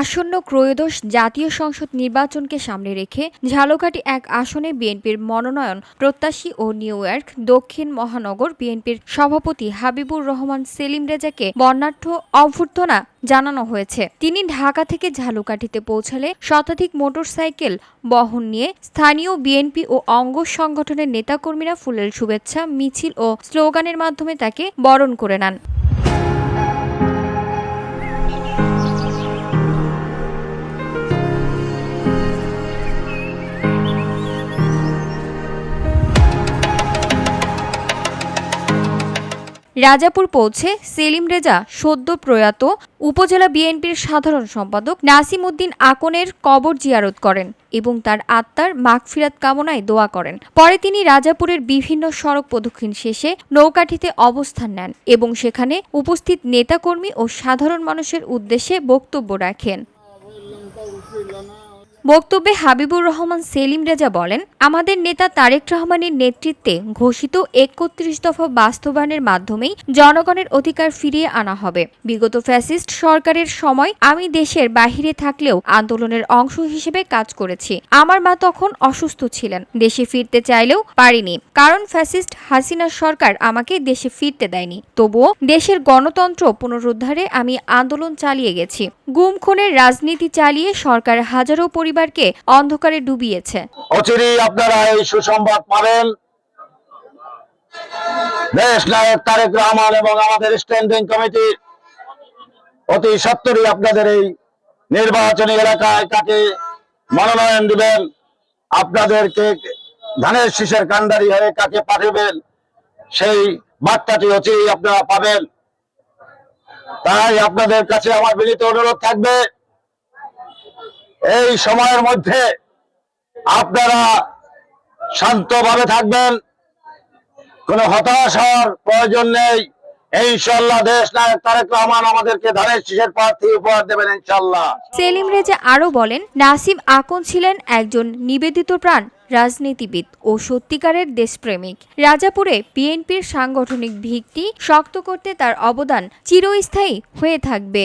আসন্ন ত্রয়োদশ জাতীয় সংসদ নির্বাচনকে সামনে রেখে ঝালকাঠি এক আসনে বিএনপির মনোনয়ন প্রত্যাশী ও নিউ ইয়র্ক, দক্ষিণ মহানগর বিএনপির সভাপতি হাবিবুর রহমান সেলিম রেজাকে বর্ণাঢ্য অভ্যর্থনা জানানো হয়েছে। তিনি ঢাকা থেকে ঝালুকাঠিতে পৌঁছালে শতাধিক মোটরসাইকেল বহন নিয়ে স্থানীয় বিএনপি ও অঙ্গ সংগঠনের নেতাকর্মীরা ফুলের শুভেচ্ছা, মিছিল ও স্লোগানের মাধ্যমে তাকে বরণ করে নেন। রাজাপুর পৌঁছে সেলিম রেজা সদ্য প্রয়াত উপজেলা বিএনপির সাধারণ সম্পাদক নাসিম উদ্দিন আকনের কবর জিয়ারত করেন এবং তার আত্মার মাগফিরাত কামনায় দোয়া করেন। পরে তিনি রাজাপুরের বিভিন্ন সড়ক প্রদক্ষিণ শেষে নৌকাঠিতে অবস্থান নেন এবং সেখানে উপস্থিত নেতাকর্মী ও সাধারণ মানুষের উদ্দেশ্যে বক্তব্য রাখেন। বক্তব্যে হাবিবুর রহমান সেলিম রেজা বলেন, আমাদের নেতা তারেক রহমানের নেতৃত্বে ঘোষিত একত্রিশ দফা বাস্তবায়নের মাধ্যমেই জনগণের অধিকার ফিরিয়ে আনা হবে। বিগত ফ্যাসিস্ট সরকারের সময় আমি দেশের বাহিরে থাকলেও আন্দোলনের অংশ হিসেবে কাজ করেছি। আমার মা তখন অসুস্থ ছিলেন। দেশে ফিরতে চাইলেও পারিনি। কারণ ফ্যাসিস্ট হাসিনা সরকার আমাকে দেশে ফিরতে দেয়নি। তবুও দেশের গণতন্ত্র পুনরুদ্ধারে আমি আন্দোলন চালিয়ে গেছি। গুম, খুনের রাজনীতি চালিয়ে সরকার হাজারো পরিবারকে অন্ধকারে ডুবিয়েছে। আপনারা এই সুসংবাদ পাবেন। দেশ নায়ক তারেক রহমান এবং আমাদের স্ট্যান্ডিং অতি সত্তরই আপনাদের এই নির্বাচনী এলাকায় তাকে মনোনয়ন দিবেন। আপনাদেরকে ধানের শীষের কান্ডারি হয়ে কাকে পাঠাবেন, সেই বার্তাটি অচিরেই আপনারা পাবেন। তাই আপনাদের কাছে আমার বিনীত অনুরোধ থাকবে এই সময়ের মধ্যে আপনারা শান্তভাবে থাকবেন। কোনো হতাশ হওয়ার প্রয়োজন নেই। ইনশাল্লাহ দেশ নায়ক তারেক রহমান আমাদেরকে ধানের শীষের প্রার্থী উপহার দেবেন ইনশাল্লাহ সেলিম রেজা আরও বলেন নাসিম আকন ছিলেন একজন নিবেদিত প্রাণ রাজনীতিবিদ ও সত্যিকারের দেশপ্রেমিক। রাজাপুরে বিএনপির সাংগঠনিক ভিত্তি শক্ত করতে তার অবদান চিরস্থায়ী হয়ে থাকবে।